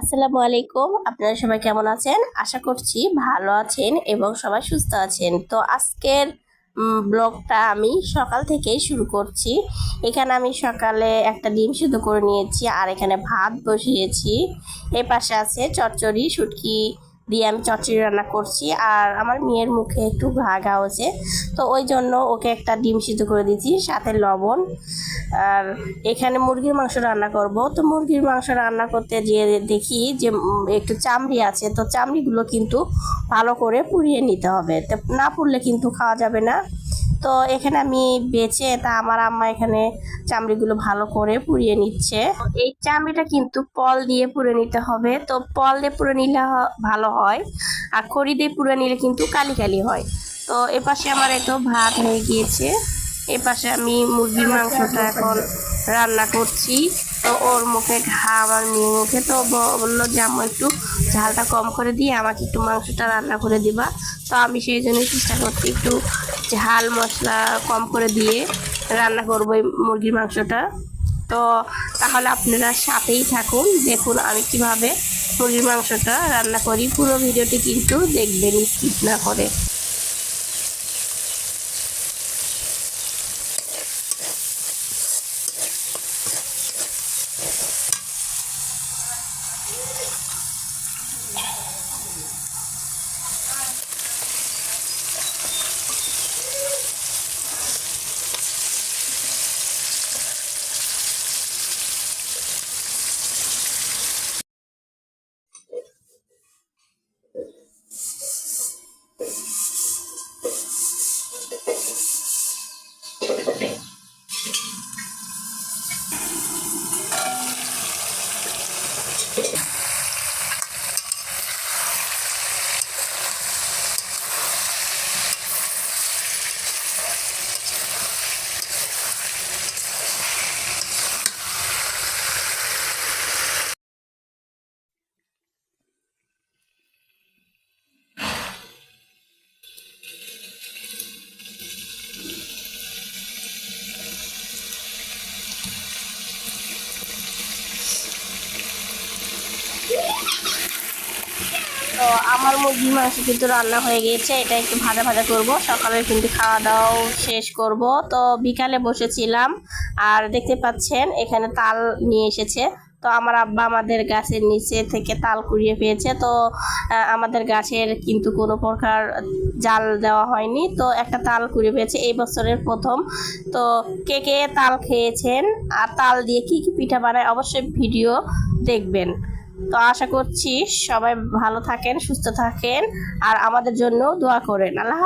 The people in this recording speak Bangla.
আসসালামু আলাইকুম। আপনারা সবাই কেমন আছেন? আশা করছি ভালো আছেন এবং সবাই সুস্থ আছেন। তো আজকের ব্লগটা আমি সকাল থেকেই শুরু করছি। এখানে আমি সকালে একটা ডিম সিদ্ধ করে নিয়েছি আর এখানে ভাত বসিয়েছি। এ পাশে আছে চচ্চড়ি, শুটকি দিয়ে আমি চচড়ি রান্না করছি আর আমার মেয়ের মুখে একটু ঘা ঘা হচ্ছে তো ওই জন্য ওকে একটা ডিম সিদ্ধ করে দিয়েছি, সাথে লবণ। আর এখানে মুরগির মাংস রান্না করব। তো মুরগির মাংস রান্না করতে গিয়ে দেখি যে একটু চামড়ি আছে। তো চামড়িগুলো কিন্তু ভালো করে পুড়িয়ে নিতে হবে। তো না পুড়লে কিন্তু খাওয়া যাবে না। তো এখানে আমি বেছে তা আমার আম্মা এখানে চামড়িগুলো ভালো করে পুড়িয়ে নিচ্ছে। এই চামড়িটা কিন্তু পল দিয়ে পুড়ে নিতে হবে। তো পল দিয়ে পুড়ে নিলে ভালো হয় আর খড়ি দিয়ে পুড়ে নিলে কিন্তু কালি কালি হয়। তো এপাশে আমার এত ভাত হয়ে গিয়েছে। এপাশে আমি মুরগির মাংসটা এখন রান্না করছি। তো ওর মুখে ঘা, আমার মেয়ের মুখে। তো বলল যে, আম্মু, একটু ঝালটা কম করে দিয়ে আমাকে একটু মাংসটা রান্না করে দিবা। তো আমি সেই জন্য চেষ্টা করছি একটু ঝাল মশলা কম করে দিয়ে রান্না করব এই মুরগির মাংসটা। তো তাহলে আপনারা সাথেই থাকুন, দেখুন আমি কীভাবে মুরগির মাংসটা রান্না করি। পুরো ভিডিওটি কিন্তু দেখবেন, স্কিপ না করে। তো আমার মুরগি মাংস কিন্তু রান্না হয়ে গিয়েছে, এটা একটু ভাজা ভাজা করব। সকালে কিন্তু খাওয়া দাওয়াও শেষ করব। তো বিকালে বসেছিলাম, আর দেখতে পাচ্ছেন এখানে তাল নিয়ে এসেছে। তো আমার আব্বা আমাদের গাছের নিচে থেকে তাল কুড়িয়ে পেয়েছে। তো আমাদের গাছের কিন্তু কোনো প্রকার জাল দেওয়া হয়নি। তো একটা তাল কুড়িয়ে পেয়েছে, এই বছরের প্রথম। তো কে কে তাল খেয়েছেন, আর তাল দিয়ে কি কি পিঠা বানায় অবশ্যই ভিডিও দেখবেন। তো আশা করছি সবাই ভালো থাকেন সুস্থ থাকেন আর আমাদের জন্য দোয়া করেন আল্লাহ।